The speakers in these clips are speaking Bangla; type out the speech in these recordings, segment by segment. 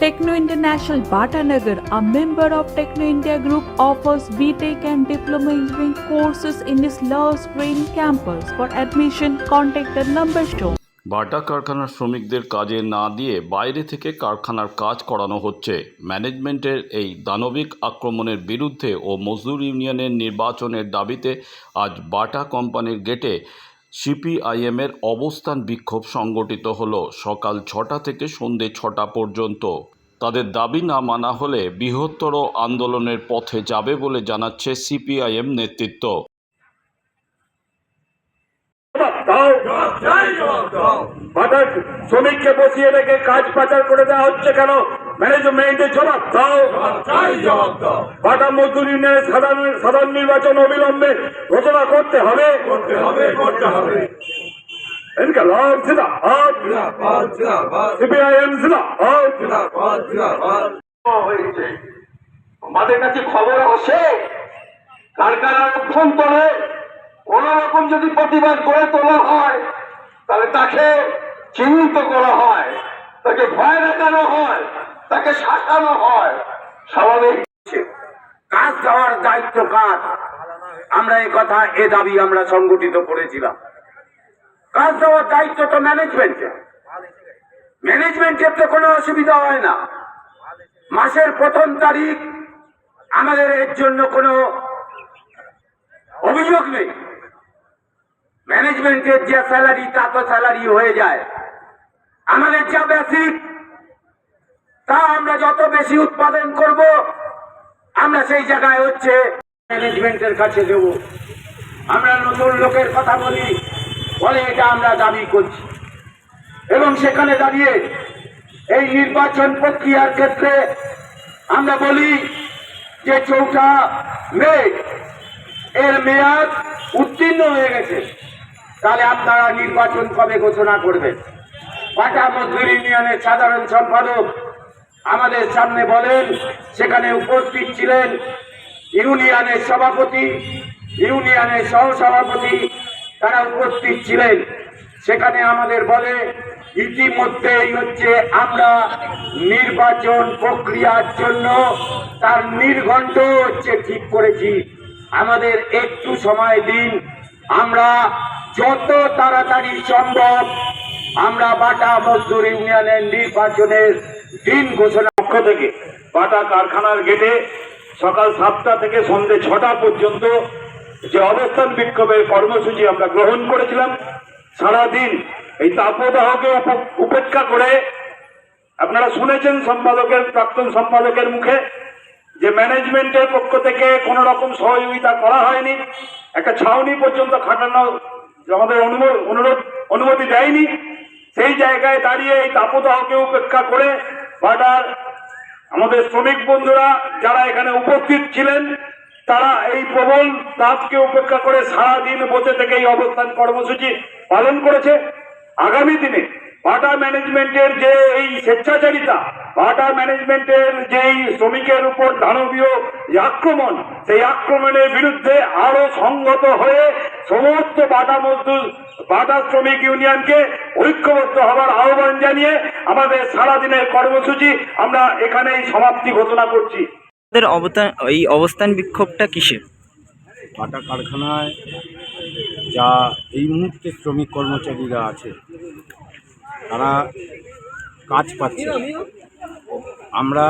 Techno International Bhatanagar, a member of Techno India Group, offers BTEC and Diploma Engineering courses in its Love Green campus. For admission, contact the number shown. বাটা কারখানার শ্রমিকদের কাজে না দিয়ে বাইরে থেকে কারখানার কাজ করানো হচ্ছে ম্যানেজমেন্টের এই দানবিক আক্রমণের বিরুদ্ধে ও মজদুর ইউনিয়নের নির্বাচনের দাবিতে আজ বাটা কোম্পানির গেটে সিপিআইএমের অবস্থান বিক্ষোভ সংগঠিত হল সকাল ছটা থেকে সন্ধে ছটা পর্যন্ত। তাদের দাবি না মানা হলে বৃহত্তর আন্দোলনের পথে যাবে বলে জানাচ্ছে সিপিআইএম নেতৃত্ব। শ্রমিককে বসিয়ে রেখে কাজ পাচার করে দেওয়া হচ্ছে কেন? ম্যানেজমেন্টে জবাব দাও। জবাব দাও। বাটা মজদুরি নিয়ে সাধারণ সাধারণ নির্বাচন অবিলম্বে ঘোষণা করতে হবে। করতে হবে করতে হবে। انقلاب আমাদের কাছে খবর আসে কারখানার অভ্যন্তরে কোন রকম যদি প্রতিবাদ গড়ে তোলা হয় তাহলে তাকে চিহ্নিত করা হয় তাকে ভয় দেখানো হয়। তাকে শাসানো হয়। স্বাভাবিক। কাজ দেওয়ার দায়িত্ব কাজ আমরা এই কথা, এ দাবি আমরা সংগঠিত করেছিলাম। কাজ দেওয়ার দায়িত্ব তো ম্যানেজমেন্টের ম্যানেজমেন্টের তো কোনো অসুবিধা হয় না। মাসের প্রথম তারিখ আমাদের এর জন্য কোনো অভিযোগ নেই। ম্যানেজমেন্টের যে স্যালারি তা তো স্যালারি হয়ে যায়। আমাদের যা বেসিক তা আমরা যত বেশি উৎপাদন করব, আমরা সেই জায়গায় হচ্ছে ম্যানেজমেন্টের কাছে দেব। আমরা নতুন লোকের কথা বলি, বলে এটা আমরা দাবি করছি। এবং সেখানে দাঁড়িয়ে এই নির্বাচন প্রক্রিয়ার ক্ষেত্রে আমরা বলি যে চৌঠা মে, এর মেয়াদ উত্তীর্ণ হয়ে গেছে। তাহলে আপনারা নির্বাচন কবে ঘোষণা করবেন? পাটা মজদুর ইউনিয়নের সাধারণ সম্পাদক আমাদের সামনে বলেন, সেখানে উপস্থিত ছিলেন ইউনিয়নের সভাপতি, ইউনিয়নের সহসভাপতি, তারা উপস্থিত ছিলেন। সেখানে আমাদের বলে ইতিমধ্যেই হচ্ছে আমরা নির্বাচন প্রক্রিয়ার জন্য তার নির্ঘণ্ট হচ্ছে ঠিক করেছি। আমাদের একটু সময় দিন। আমরা যত তাড়াতাড়ি সম্ভব আমরা বাটা মজদুর ইউনিয়নের নির্বাচনের দিন ঘোষণা পক্ষ থেকে বাটা কারখানার গেটে সকাল সাতটা থেকে সন্ধ্যে ছটা পর্যন্ত যে অবস্থান বিক্ষোভের কর্মসূচি আমরা গ্রহণ করেছিলাম, সারাদিন এই তাপদাহকে উপেক্ষা করে আপনারা শুনেছেন সম্পাদকের, প্রাক্তন সম্পাদকের মুখে যে ম্যানেজমেন্টের পক্ষ থেকে কোনো রকম সহযোগিতা করা হয়নি, একটা ছাউনি পর্যন্ত খাটানো আমাদের অনুরোধ, অনুমতি দেয়নি, সেই জায়গায় দাঁড়িয়ে এই তাপদাহকে উপেক্ষা করে বাটার আমাদের শ্রমিক বন্ধুরা যারা এখানে উপস্থিত ছিলেন, তারা এই প্রবল তাপকে উপেক্ষা করে সারাদিন বসে থেকে এই অবস্থান কর্মসূচি পালন করেছে। আগামী দিনে বাটা ম্যানেজমেন্টের যে এই স্বেচ্ছাচারিতা, বাটা ম্যানেজমেন্টের যেই শ্রমিকের উপর দানবীয় আক্রমণ, সেই আক্রমণের বিরুদ্ধে আরও সংগত হয়ে সমস্ত বাটা মজদুর বাটা শ্রমিক ইউনিয়নকে ঐক্যবদ্ধ হওয়ার আহ্বান জানিয়ে আমাদের সারাদিনের কর্মসূচি আমরা এখানেই সমাপ্তি ঘোষণা করছি। অবস্থান এই অবস্থান বিক্ষোভটা কিসে? বাটা কারখানায় যা এই মুহূর্তে শ্রমিক কর্মচারীরা আছে তারা কাজ পাচ্ছে। না। আমরা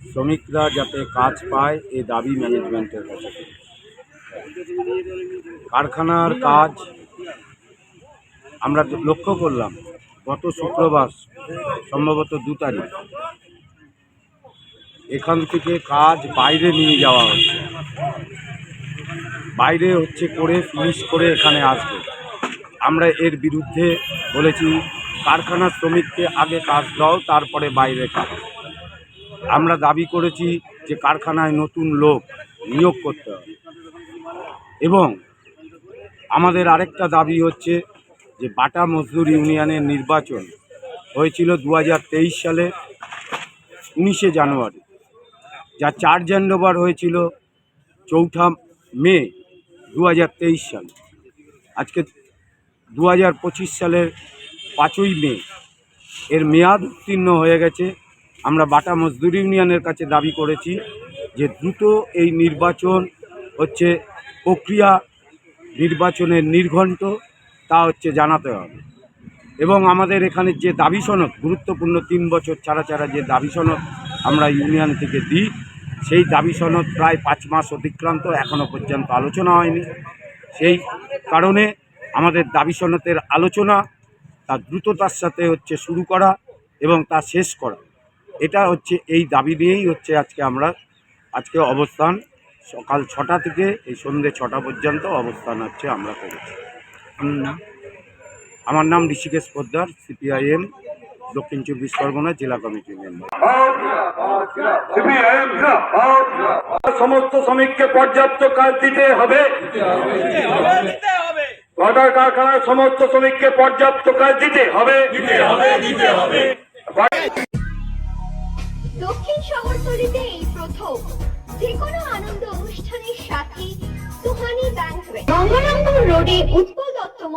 শ্রমিকরা যাতে কাজ পায় এ দাবি ম্যানেজমেন্টের কাছে। কারখানার কাজ আমরা লক্ষ্য করলাম, গত শুক্রবার সম্ভবত দু তারিখ, এখান থেকে কাজ বাইরে নিয়ে যাওয়া হচ্ছে। বাইরে হচ্ছে করে ফিনিশ করে এখানে আসবে। আমরা এর বিরুদ্ধে বলেছি কারখানার শ্রমিককে আগে কাজ দাও, তারপরে বাইরে কাজ। আমরা দাবি করেছি যে কারখানায় নতুন লোক নিয়োগ করতে হবে। এবং আমাদের আরেকটা দাবি হচ্ছে যে বাটা মজদুর ইউনিয়নের নির্বাচন হয়েছিল দু হাজার তেইশ সালে উনিশে জানুয়ারি, যা চার জানুয়ারি হয়েছিল চৌঠা মে দু হাজার তেইশ সাল। আজকে দু হাজার পঁচিশ সালের পাঁচই মে এর মেয়াদ উত্তীর্ণ হয়ে গেছে। আমরা বাটা মজদুর ইউনিয়নের কাছে দাবি করেছি যে দ্রুত এই নির্বাচন হচ্ছে প্রক্রিয়া নির্বাচনের নির্ঘণ্ট তা হচ্ছে জানাতে হবে। এবং আমাদের এখানে যে দাবি সনদ, গুরুত্বপূর্ণ তিন বছর ছাড়া ছাড়া যে দাবি সনদ আমরা ইউনিয়ন থেকে দিই, সেই দাবি সনদ প্রায় পাঁচ মাস অতিক্রান্ত এখনও পর্যন্ত আলোচনা হয়নি। সেই কারণে আমাদের দাবি সনদের আলোচনা তা দ্রুততার সাথে হচ্ছে শুরু করা এবং তা শেষ করা। এটা হচ্ছে, এই দাবি নিয়েই হচ্ছে আজকে আমরা, আজকে অবস্থান। সকাল ছটা থেকে এই সন্ধ্যে ছটা পর্যন্ত অবস্থান হচ্ছে আমরা করেছি। আপনার নাম আমার নাম ঋষিকেশ পোদ্দার সিপিআইএম দক্ষিণ চব্বিশ পরগনা জেলা কমিটির মেম্বার। সমস্ত শ্রমিককে পর্যাপ্ত কাজ দিতে হবে। গদার কারখানার সমস্ত শ্রমিককে পর্যাপ্ত কাজ দিতে হবে। দক্ষিণ শহরতলিতে এই প্রথম যে কোনো আনন্দ অনুষ্ঠানের সাথে সুহানি ব্যাংকুয়েট গঙ্গারামপুর রোডে দত্ত